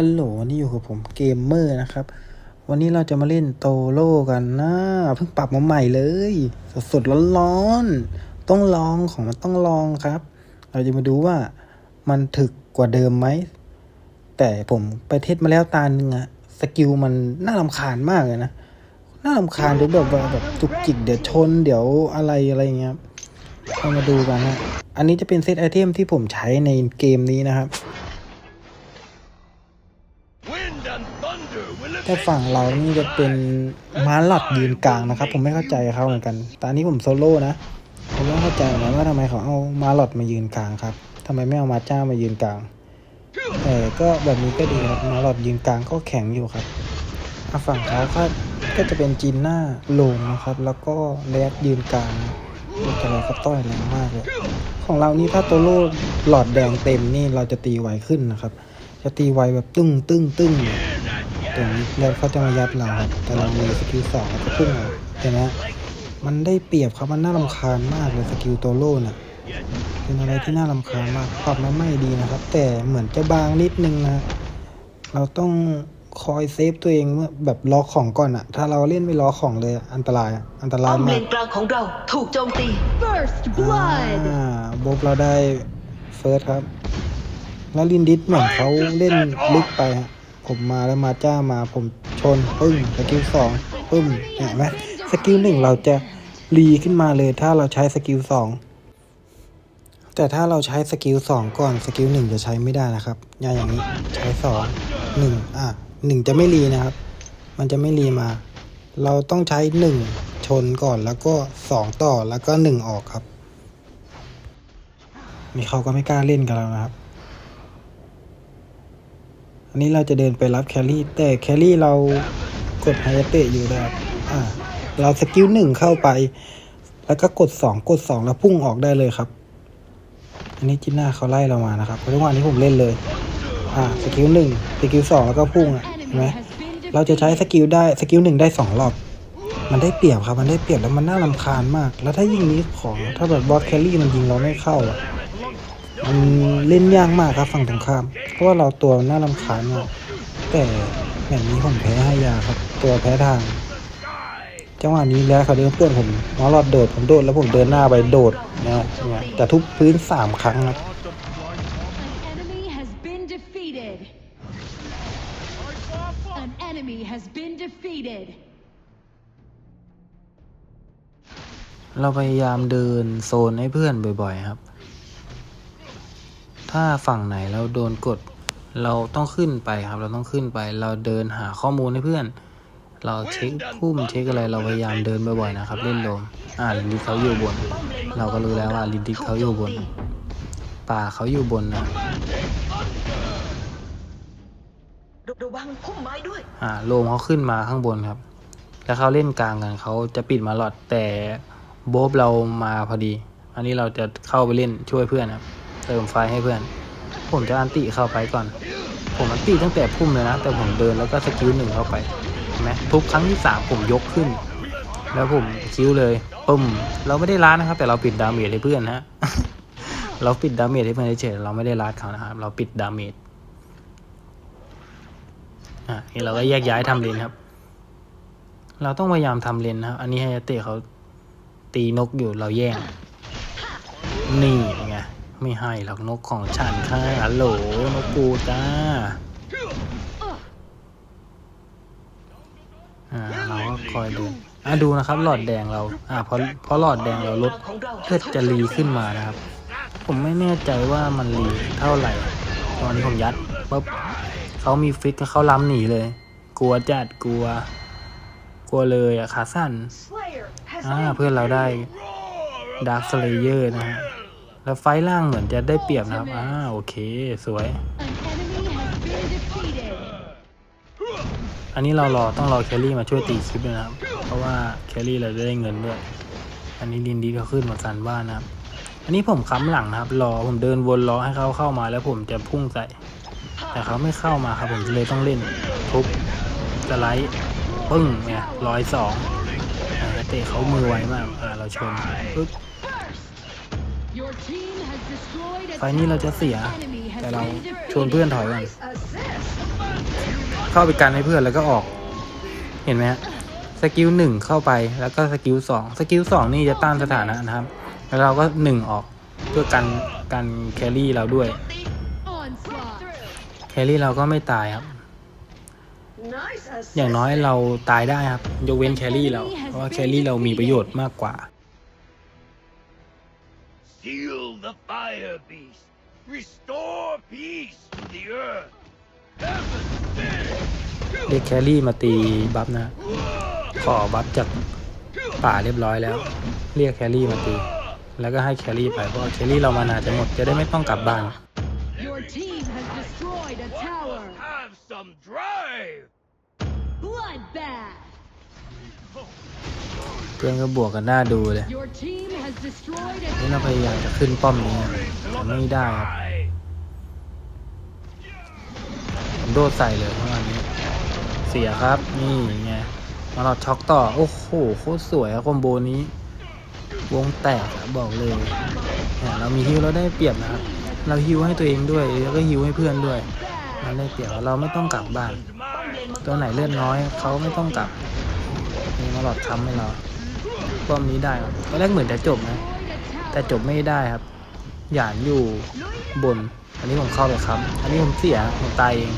ฮัลโหลวันนี้อยู่กับผมเกมเมอร์นะครับ วันนี้เราจะมาเล่นโตโร่กันนะเพิ่งปรับมาใหม่เลย สดๆร้อนๆต้องลองของมันต้องลองครับ เราจะมาดูว่ามันถึกกว่าเดิมไหม แต่ผมไปเทสมาแล้วตาหนึ่งอะสกิลมันน่ารำคาญมากเลยนะ น่ารำคาญดูแบบว่าแบบจุกจิกเดี๋ยวชนเดี๋ยวอะไรอะไรอย่างเงี้ยครับเรามาดูกันนะอันนี้จะเป็นเซตไอเทมที่ผมใช้ในเกมนี้นะครับ thunder will แต่ฝั่งเรานี่จะเป็นม้าหลัดยืนกลางนะครับ ผมไม่เข้าใจเขาเหมือนกันตอนนี้ผมโซโล่นะผมไม่เข้าใจเหมือนกันว่าทำไมเขาเอาม้าหลัดมายืนกลางครับทำไมไม่เอามาจ้ามายืนกลางแต่ก็แบบนี้ก็ดีครับม้าหลัดยืนกลางก็แข็งอยู่ครับฝั่งเขาก็ก็จะเป็นจีนหน้าลงนะครับ แล้วก็แรดยืนกลางตัวอะไรก็ต้อยแรงมากเลยของเรานี่ถ้าตัวโล่หลอดแดงเต็มนี่เราจะตีไวขึ้นนะครับ จะตีไวแบบตึ้งตึ้งตึ้ง ตรงนี้แล้วเขาจะมายัดเราครับแต่เรามีสกิลสองแล้วก็พุ่งเอาเห็นไหมมันได้เปรียบครับมันน่ารำคาญมากเลยสกิลตัวโล่น่ะเป็นอะไรที่น่ารำคาญมากปรับมาไม่ดีนะครับ แต่เหมือนจะบางนิดนึงนะ เราต้องคอยเซฟตัวเองเมื่อแบบล็อกของก่อนอะถ้าเราเล่นไม่ล็อกของเลยอะอันตรายอะอันตรายป้อมเลมากนกลางของเราถูกโจมตี First blood. อ่าบ๊อบเราได้เฟิร์สครับ แล้วลินดิสเหมือนเขาเล่นลึกไปฮะ ผมมาแล้วมาจ้ามาผมชนปึ้งสกิลสองปึ้งเห็นไหมสกิลหนึ่งเราจะรีขึ้นมาเลยถ้าเราใช้สกิลสองแต่ถ้าเราใช้สกิลสองก่อนสกิลหนึ่งจะใช้ไม่ได้นะครับอย่างอย่างนี้ใช้สองหนึ่งอะหนึ่งจะไม่รีนะครับ มันจะไม่รีมา เราต้องใช้หนึ่งชนก่อนแล้วก็สองต่อแล้วก็หนึ่งออกครับนี่เขาก็ไม่กล้าเล่นกับเรานะครับ นี้เราจะเดินไปรับแครี่ แต่แครี่เรากดไฮเตะอยู่นะครับอ่าเราสกิลหนึ่งเข้าไป แล้วก็กดสองกดสองแล้วพุ่งออกได้เลยครับ อันนี้จิน่าเขาไล่เรามานะครับเพราะว่านี้ผมเล่นเลย อ่าสกิลหนึ่งสกิลสองแล้วก็พุ่งอะเห็นไหมเราจะใช้สกิลได้สกิลหนึ่งได้สองรอบ มันได้เปรียบครับ มันได้เปรียบแล้วมันน่ารำคาญมาก แล้วถ้ายิงนี้ของถ้าแบบบอสแคลรี่มันยิงเราไม่เข้าอะ มันเล่นยากมากครับฝั่งตรงข้าม เพราะว่าเราตัวน่ารำคาญมากแต่แบบนี้ผมแพ้ให้ยาครับ ตัวแพ้ทาง จังหวะนี้แล้วเขาเดินเพื่อนผมมอลอดโดดผมโดดแล้วผมเดินหน้าไปโดดเนี่ยเนี่ยแต่ทุบพื้นสามครั้งครับ An enemy has been defeated. An enemy has been defeated. เราพยายามเดินโซนให้เพื่อนบ่อย ๆ ครับ ถ้าฝั่งไหนเราโดนกด เราต้องขึ้นไปครับ เราต้องขึ้นไป เราเดินหาข้อมูลให้เพื่อน เราเช็คพุ่มเช็คอะไร เราพยายามเดินบ่อยๆนะครับเล่นโลมอ่าลินดิสเขาอยู่บน เราก็รู้แล้วว่าลินดิสเขาอยู่บน ป่าเขาอยู่บนนะระวังพุ่มไม้ด้วย อ่าโลมเขาขึ้นมาข้างบนครับ แล้วเขาเล่นกลางกันเขาจะปิดมาหลอดแต่โบบเรามาพอดี อันนี้เราจะเข้าไปเล่นช่วยเพื่อนครับ เติมไฟให้เพื่อน ผมจะอันติเข้าไปก่อน ผมอันติตั้งแต่พุ่มเลยนะ แต่ผมเดินแล้วก็สกิลหนึ่งเข้าไปเห็นไหมทุกครั้งที่สามผมยกขึ้น แล้วผมคิวเลยปึ้มเราไม่ได้ล้านนะครับ แต่เราปิดดาเมจให้เพื่อนฮะเราปิดดาเมจให้เพื่อนเฉยเราไม่ได้ล้านเขานะครับ เราปิดดาเมจอะนี่เราก็แยกย้ายทำเลนครับ เราต้องพยายามทำเลนนะครับ อันนี้ไฮยาเตะเขาตีนกอยู่เราแย่งนี่ ไม่ให้หรอกนกของฉันค่ะฮัลโหลนกกูจ้าอ่าเราก็คอยดูอะดูนะครับ หลอดแดงเรา อ่าเพราะเพราะหลอดแดงเราลดเพื่อจะรีขึ้นมานะครับ ผมไม่แน่ใจว่ามันรีเท่าไหร่ ตอนนี้ผมยัดปุ๊บเขามีฟิกก็เขาล้ำหนีเลย กลัวจัดกลัว กลัวเลยอะขาสั้นอ่าเพื่อนเราได้ดาร์คสเลเยอร์นะฮะ แล้วไฟล่างเหมือนจะได้เปรียบนะครับอ่าโอเคสวย An enemy has been defeated. อันนี้เรารอต้องรอแคลรี่มาช่วยตีคลิปด้วยนะครับ เพราะว่าแคลรี่เราจะได้เงินด้วย อันนี้ลินดีเขาขึ้นมาสันบ้านนะครับ อันนี้ผมค้ำหลังนะครับ รอผมเดินวนรอให้เขาเข้ามาแล้วผมจะพุ่งใส่ แต่เขาไม่เข้ามาครับผมเลยต้องเล่นทุบสไลด์ปึ้งเนี่ยร้อยสองเตะเขามือไวมากอ่าเราชนปึ๊บ ไฟล์นี้เราจะเสีย tower. An enemy has แต่เรา been defeated. ชวนเพื่อนถอยก่อนเข้าไปกันให้เพื่อนแล้วก็ออก เห็นไหมฮะสกิลหนึ่งเข้าไปแล้วก็สกิลสองสกิลสองนี่จะต้านสถานะนะครับ แล้วเราก็หนึ่งออกเพื่อกันกันแครี่เราด้วย Onslaught. แครี่เราก็ไม่ตายครับ อย่างน้อยเราตายได้ครับ ยกเว้นแครี่เรา เพราะว่าแครี่เรามีประโยชน์มากกว่า Seal the fire beast. Restore peace to the earth. Heaven bid. เรียกแครี่มาตีบัฟนะ ขอบัฟจากป่าเรียบร้อยแล้ว เรียกแครี่มาตี แล้วก็ให้แครี่ไปเพราะว่าแครี่เรามานาจะหมดจะได้ไม่ต้องกลับบ้าน Your team has destroyed a tower. Have some drive. Bloodbath. เพื่อนก็บวกกันหน้าดูเลย Your team has destroyed a นี่เราพยายามจะขึ้นป้อมนี้นะแต่ไม่ได้ครับ Aye. ผมโดดใส่เลยเมื่อวานนี้ เสียครับ นี่ไง มาหลอดช็อกต่อ โอ้โห โคตรสวยอะคอมโบนี้ วงแตกอะบอกเลยเนี่ยเรามีฮิวเราได้เปรียบนะครับ เราฮิวให้ตัวเองด้วย แล้วก็ฮิวให้เพื่อนด้วยเราได้เปรียบเราไม่ต้องกลับบ้าน ตัวไหนเลือดน้อยเขาไม่ต้องกลับ มีมาหลอดค้ำให้เราป้อมนี้ได้ครับตอนแรกเหมือนจะจบนะ แต่จบไม่ได้ครับ หยานอยู่บน อันนี้ผมเข้าไปครับ อันนี้ผมเสียผมตายเอง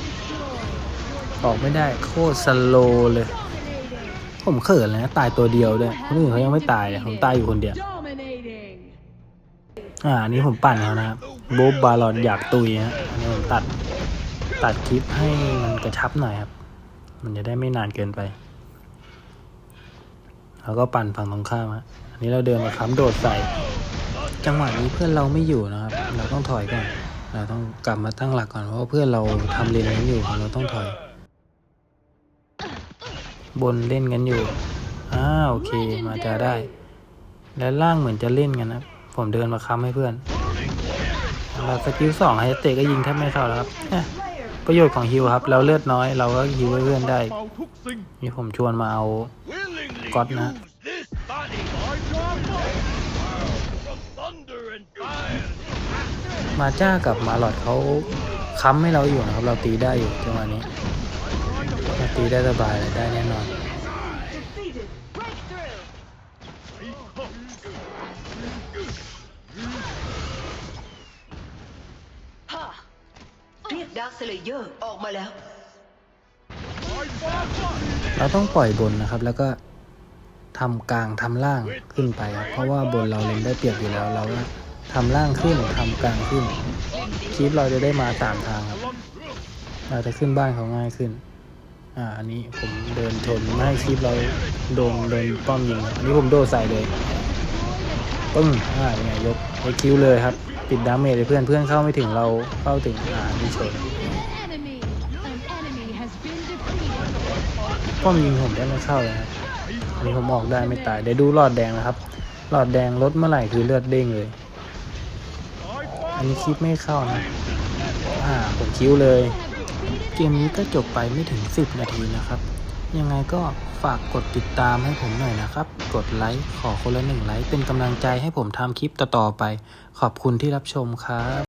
ออกไม่ได้โคตรสโลเลย ผมเขินเลยนะตายตัวเดียวด้วยคนอื่นเขายังไม่ตายเลยผมตายอยู่คนเดียว อ่าอันนี้ผมปั่นแล้วนะครับโบ๊บบาลอนอยากตุยฮะอันนี้ผมตัดตัดคลิปให้มันกระชับหน่อยครับ มันจะได้ไม่นานเกินไป แล้วก็ปั่นฝั่งตรงข้ามฮะอันนี้เราเดินมาค้ำโดดใส่ จังหวะนี้เพื่อนเราไม่อยู่นะครับ เราต้องถอยก่อน เราต้องกลับมาตั้งหลักก่อนเพราะเพื่อนเราทำเลนกันอยู่เราต้องถอย บนเล่นกันอยู่อ้าโอเคมาจะได้ และล่างเหมือนจะเล่นกันนะผมเดินมาค้ำให้เพื่อนเราสกิลสองไฮเตะก็ยิงแทบไม่เข้าแล้วครับประโยชน์ของฮิวครับ เราเลือดน้อยเราก็ฮิวเพื่อนได้ นี่ผมชวนมาเอา Willingly God, nah. use this body from thunder and fire. มาจ้ากับมาหลอดเขาค้ำให้เราอยู่นะครับ เราตีได้อยู่จังหวะนี้เราตีได้สบายเลยได้แน่นอนฮ่าเรียกดาร์คสเลเยอร์ออกมาแล้ว เราต้องปล่อยบนนะครับแล้วก็ ทำกลางทำล่างขึ้นไปครับเพราะว่าบนเราเล่นได้เปรียบอยู่แล้วเราก็ทำล่างขึ้นทำกลางขึ้นคลิปเราจะได้มาสามทางครับเราจะขึ้นบ้านเขาง่ายขึ้น อ่าอันนี้ผมเดินชนไม่ให้คลิปเราโดนโดนป้อมยิงอันนี้ผมโดดใส่เลยปึ้งอ่ายังไงยกไอคิวเลยครับปิดดาเมจให้เพื่อนเพื่อนเข้าไม่ถึงเราเข้าถึงอ่านี่ชน An enemy. An enemy has been defeated. ป้อมยิงผมได้ไม่เข้าเลยครับ นี้ผมออกได้ไม่ตายเดี๋ยวดูหลอดแดงนะครับ หลอดแดงลดเมื่อไหร่คือเลือดเด้งเลย อันนี้คลิปไม่เข้านะ อ่าผมคิ้วเลย เกมนี้ก็จบไปไม่ถึง 10 นาทีนะครับ ยังไงก็ฝากกดติดตามให้ผมหน่อยนะครับ กดไลค์ขอคนละหนึ่งไลค์เป็นกำลังใจให้ผมทำคลิปต่อๆไป ขอบคุณที่รับชมครับ